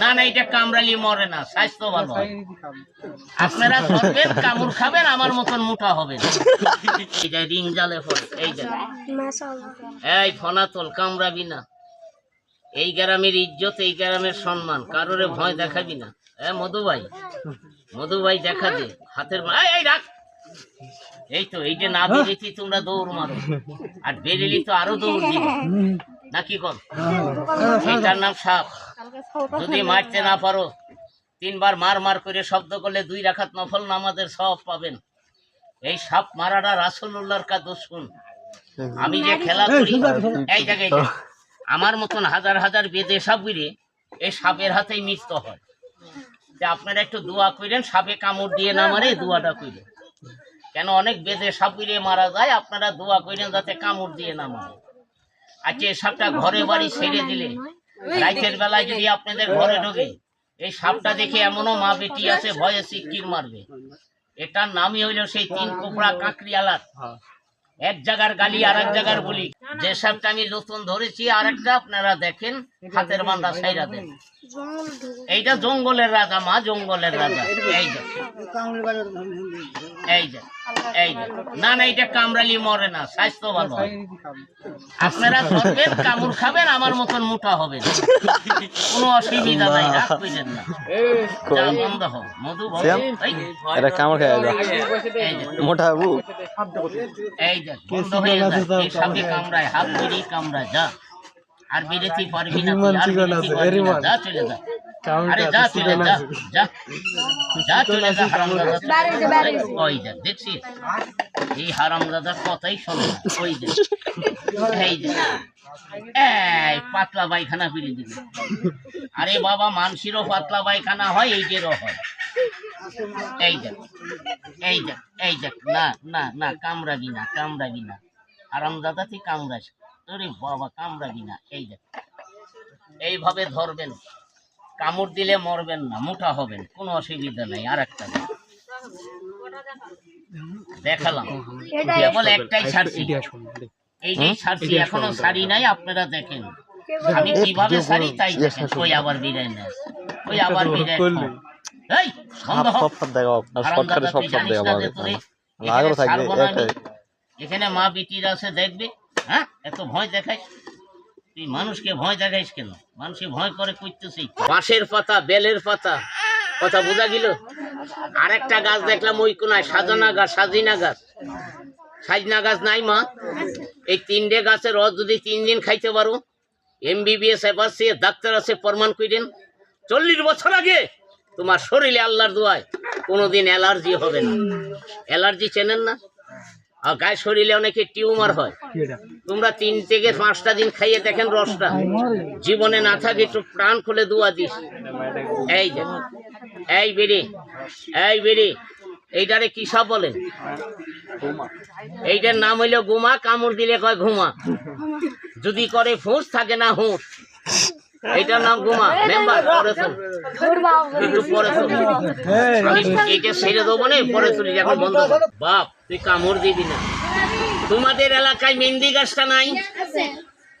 না না এটা কামড়ালি মরে না স্বাস্থ্য ভালো আপনারা ধরবেন কামড় খাবেন আমার মতন মোটা হবে। যে রিং জালে পড়ে এই এই ফনাতল কামড়াবি না। এই গ্রামের ইজ্জত এই গ্রামের সম্মান কারোরে ভয় দেখাবি না। হ্যাঁ মধু ভাই মধু ভাই দেখা দে হাতের এই, রাখ। এই তো এই যে না বেরিয়েছি তোমরা দৌড় মারো। আর বেরিলি তো আরও দৌড় দিবে। নাকি কম এইটার নাম সাপ। যদি মারতে না পারো তিনবার মার মার করে শব্দ করলে দুই রাখাত নফল নামাজের সব পাবেন। এই সাপ মারাটা রাসুল্লাহর কা দুশ্মন আমি যে খেলা করি এই জায়গায় আমার মতন হাজার হাজার বেদে সাপ গিরে এই সাপের হাতেই মিষ্ট হয়। যে আপনারা একটু দোয়া করেন সাপে কামড় দিয়ে না মারে দোয়াটা করেন। কেন অনেক বেদে সাপ গিরে মারা যায় আপনারা দোয়া করেন যাতে কামড় দিয়ে না মারে। আজকে এই সাপটা ঘরে বাড়ি ছেড়ে দিলে। রাইতের বেলায় যদি আপনাদের ঘরে ঢোকে এই সাপটা দেখে এমনও মা বেটি আছে ভয়ে সিকির মারবে। এটার নামই হইল সেই তিন কোপড়া কাঁকড়ি আলাদ এক জায়গার গালি আর এক জায়গার বলি। যে সাপটা আমি নতুন ধরেছি আর একটা আপনারা দেখেন। হাতের বান্ধা সাইরা দেন। এইটা জঙ্গলের রাজা মা জঙ্গলের রাজা। এই যে এই যে। এই যে। না না এটা কামড়ালি মরে না স্বাস্থ্য ভালো আপনারা ধরবেন কামড় খাবেন আমার মতন মোটা হবে কোনো অসুবিধা নাই রাগ কইলেন না। যা বন্ধ হোক মধু এই, এটা কামড় খাই যা এই যে মোটা বাবু। এই যে বন্ধ হয়ে যায়। এই সাপে কামড়ায় হাত ধরি কামড়ায় যা। আর বেরোতে পারবি না তুই, আর বেরোতে পারবি না। যা চলে যা। আরে যা চলে যা যা। যা চলে যা ওই দেখছিস? এই কথাই শোনে। ওই যে এই যে। এই পাতলা পায়খানা ফিরে দিবে। আরে বাবা মানসিরও পাতলা পায়খানা হয় এই যে হয় এই দেখ এই দেখ এই দেখ না না না কামড়াবি না কামড়াবি না। আরামদাদা তুই কামড়াস। তোরে বাবা কামড়াবি না। এই দেখ এইভাবে ধরবেন কামড় দিলে মরবেন না মোটা হবেন কোনো অসুবিধা নাই আর একটা দেখ। দেখালাম। কেবল একটাই ছাড়ছি এই যে ছাড়ছি এখনও শাড়ি নাই আপনারা দেখেন। আমি কীভাবে শাড়ি তাই দেখেন ওই আবার বিদায় নেয়? ওই আবার বিদায় এই সন্দেহ। সব সব এখানে। মা বিটির আছে দেখবে? হ্যাঁ? এত ভয় দেখাইস? তুই মানুষকে ভয় দেখাইস কেন? মানুষকে ভয় করে করতেছিস বাঁশের পাতা, বেলের পাতা, কথা বোঝা গেল? আরেকটা গাছ দেখলাম ওই কোনায়, সাজানা গাছ, সাজিনা গাছ। সাজনা গাছ নাই মা। এই তিনটে গাছের রস যদি তিন দিন খাইতে পারো এমবিবিএস এপাসি ডাক্তার আছে, প্রমাণ করেন চল্লিশ বছর আগে তোমার শরীরে আল্লাহর দোয়ায় কোনোদিন অ্যালার্জি হবে না। অ্যালার্জি চেনেন না? আর গায়ে শরীরে অনেকে টিউমার হয়। তোমরা তিন থেকে পাঁচটা দিন খাইয়ে দেখেন রসটা। জীবনে না থাকে একটু প্রাণ খুলে দোয়া দিস। এই যে এই বেরি এই বেরি এইটারে কি সব বলেন এইটার নাম হইল গুমা কামড় দিলে কয় ঘুমা। যদি করে ফুঁস থাকে না হুঁস। এইটার নাম গুমা মেম্বার। একটু। আমি এইটা ছেড়ে দেবো না পরে তুলি এখন বন্ধ বাপ তুই কামড় দিবি না। তোমাদের এলাকায় মেহেন্দি গাছটা নাই?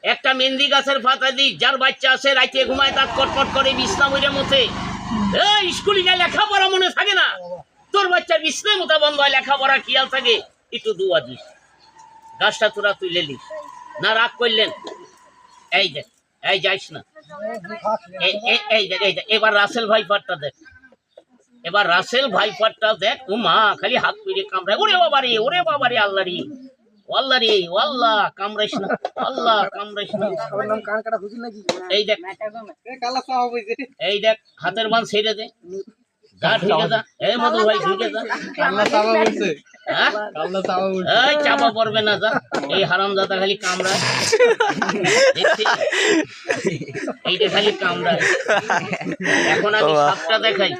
একটা মেহেন্দি গাছের পাতা দি যার বাচ্চা আছে রাইতে ঘুমায় দাঁত কটকট করে বিছনা মরে মতে। এই স্কুলে গিয়ে লেখাপড়া মনে থাকে না? তোর বাচ্চার বিছনা মতো বন্ধ হয় লেখাপড়া খেয়াল থাকে। একটু দুয়া দিস। গাছটা তোরা তুলে নিস। না রাগ করলেন। এই দেখ এই যাইস না। এই দেখ এই দেখ এবার রাসেল ভাই পাটটা দেখ। এবার রাসেল ভাই পাটটা দেখ। ও মা খালি হাত পিড়ে কামড়ায়। ওরে বাবা রে ওরে বাবা রে রে আল্লাহ কামড়াইস না আল্লাহ এই দেখ। এই দেখ হাতের বান ছেড়ে দে। যা। ঢুকে যা। এই মধু ভাই হ্যাঁ? এই চাপা পড়বে না যা। এই হারাম দাদা খালি কামড়ায়। এইটা খালি কামড়ায়। এখন আমি সাপটা দেখাই।